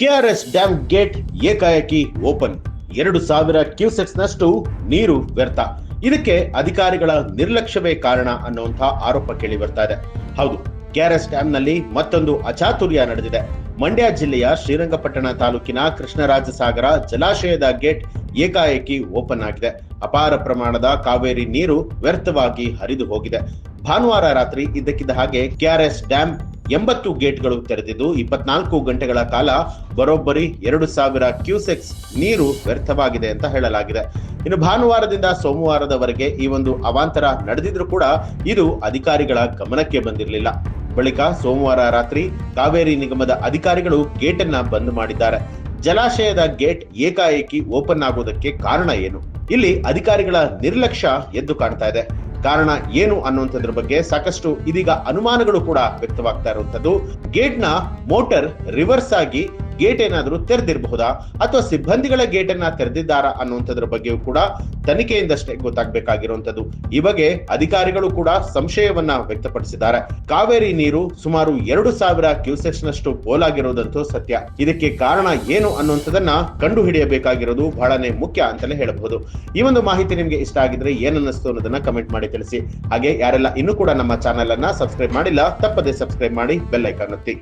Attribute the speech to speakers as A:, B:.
A: KRS dam gate ಏಕಾಏಕಿ open. ಎರಡು ಸಾವಿರ ಕ್ಯೂಸೆಕ್ಸ್ ನಷ್ಟು ನೀರು ವ್ಯರ್ಥ. ಇದಕ್ಕೆ ಅಧಿಕಾರಿಗಳ ನಿರ್ಲಕ್ಷ್ಯವೇ ಕಾರಣ ಅನ್ನುವಂತಹ ಆರೋಪ ಕೇಳಿ ಬರ್ತಾ ಇದೆ. ಹೌದು ಕೆಆರ್ಎಸ್ ಡ್ಯಾಮ್ನಲ್ಲಿ ಮತ್ತೊಂದು ಅಚಾತುರ್ಯ ನಡೆದಿದೆ. ಮಂಡ್ಯ ಜಿಲ್ಲೆಯ ಶ್ರೀರಂಗಪಟ್ಟಣ ತಾಲೂಕಿನ ಕೃಷ್ಣರಾಜಸಾಗರ ಜಲಾಶಯದ ಗೇಟ್ ಏಕಾಏಕಿ ಓಪನ್ ಆಗಿದೆ. ಅಪಾರ ಪ್ರಮಾಣದ ಕಾವೇರಿ ನೀರು ವ್ಯರ್ಥವಾಗಿ ಹರಿದು ಹೋಗಿದೆ. ಭಾನುವಾರ ರಾತ್ರಿ ಇದ್ದಕ್ಕಿದ್ದ ಹಾಗೆ ಕೆಆರ್ಎಸ್ ಡ್ಯಾಮ್ ಎಂಬತ್ತು ಗೇಟ್ಗಳು ತೆರೆದಿದ್ದು ಇಪ್ಪತ್ನಾಲ್ಕು ಗಂಟೆಗಳ ಕಾಲ ಬರೋಬ್ಬರಿ ಎರಡು ಸಾವಿರ ಕ್ಯೂಸೆಕ್ಸ್ ನೀರು ವ್ಯರ್ಥವಾಗಿದೆ ಅಂತ ಹೇಳಲಾಗಿದೆ. ಇನ್ನು ಭಾನುವಾರದಿಂದ ಸೋಮವಾರದವರೆಗೆ ಈ ಒಂದು ಅವಾಂತರ ನಡೆದಿದ್ರು ಕೂಡ ಇದು ಅಧಿಕಾರಿಗಳ ಗಮನಕ್ಕೆ ಬಂದಿರಲಿಲ್ಲ. ಬಳಿಕ ಸೋಮವಾರ ರಾತ್ರಿ ಕಾವೇರಿ ನಿಗಮದ ಅಧಿಕಾರಿಗಳು ಗೇಟ್ ಅನ್ನ ಬಂದ್ ಮಾಡಿದ್ದಾರೆ. ಜಲಾಶಯದ ಗೇಟ್ ಏಕಾಏಕಿ ಓಪನ್ ಆಗೋದಕ್ಕೆ ಕಾರಣ ಏನು? ಇಲ್ಲಿ ಅಧಿಕಾರಿಗಳ ನಿರ್ಲಕ್ಷ್ಯ ಎದ್ದು ಕಾಣ್ತಾ ಇದೆ. ಕಾರಣ ಏನು ಅನ್ನುವಂಥದ್ರ ಬಗ್ಗೆ ಸಾಕಷ್ಟು ಇದೀಗ ಅನುಮಾನಗಳು ಕೂಡ ವ್ಯಕ್ತವಾಗ್ತಾ ಇರುವಂತದ್ದು ಗೇಟ್ ಮೋಟರ್ ರಿವರ್ಸ್ ಆಗಿ ಗೇಟ್ ಏನಾದರೂ ತೆರೆದಿರಬಹುದಾ? ಅಥವಾ ಸಿಬ್ಬಂದಿಗಳ ಗೇಟ್ ಅನ್ನ ತೆರೆದಿದ್ದಾರಾ ಅನ್ನುವಂಥದ್ರ ಬಗ್ಗೆಯೂ ಕೂಡ ತನಿಖೆಯಿಂದಷ್ಟೇ ಗೊತ್ತಾಗಬೇಕಾಗಿರುವಂತದ್ದು ಈ ಬಗ್ಗೆ ಅಧಿಕಾರಿಗಳು ಕೂಡ ಸಂಶಯವನ್ನ ವ್ಯಕ್ತಪಡಿಸಿದ್ದಾರೆ. ಕಾವೇರಿ ನೀರು ಸುಮಾರು ಎರಡು ಸಾವಿರ ಕ್ಯೂಸೆಕ್ಸ್ನಷ್ಟು ಪೋಲಾಗಿರೋದಂತೂ ಸತ್ಯ. ಇದಕ್ಕೆ ಕಾರಣ ಏನು ಅನ್ನುವಂಥದ್ದನ್ನ ಕಂಡು ಹಿಡಿಯಬೇಕಾಗಿರೋದು ಬಹಳನೇ ಮುಖ್ಯ ಅಂತಲೇ ಹೇಳಬಹುದು. ಈ ಒಂದು ಮಾಹಿತಿ ನಿಮ್ಗೆ ಇಷ್ಟ ಆಗಿದ್ರೆ ಏನನ್ನಿಸ್ತು ಅನ್ನೋದನ್ನ ಕಮೆಂಟ್ ಮಾಡಿ ತಿಳಿಸಿ. ಹಾಗೆ ಯಾರೆಲ್ಲ ಇನ್ನೂ ಕೂಡ ನಮ್ಮ ಚಾನೆಲ್ ಅನ್ನ ಸಬ್ಸ್ಕ್ರೈಬ್ ಮಾಡಿಲ್ಲ, ತಪ್ಪದೆ ಸಬ್ಸ್ಕ್ರೈಬ್ ಮಾಡಿ ಬೆಲ್ ಐಕಾನ್ ಒತ್ತಿ.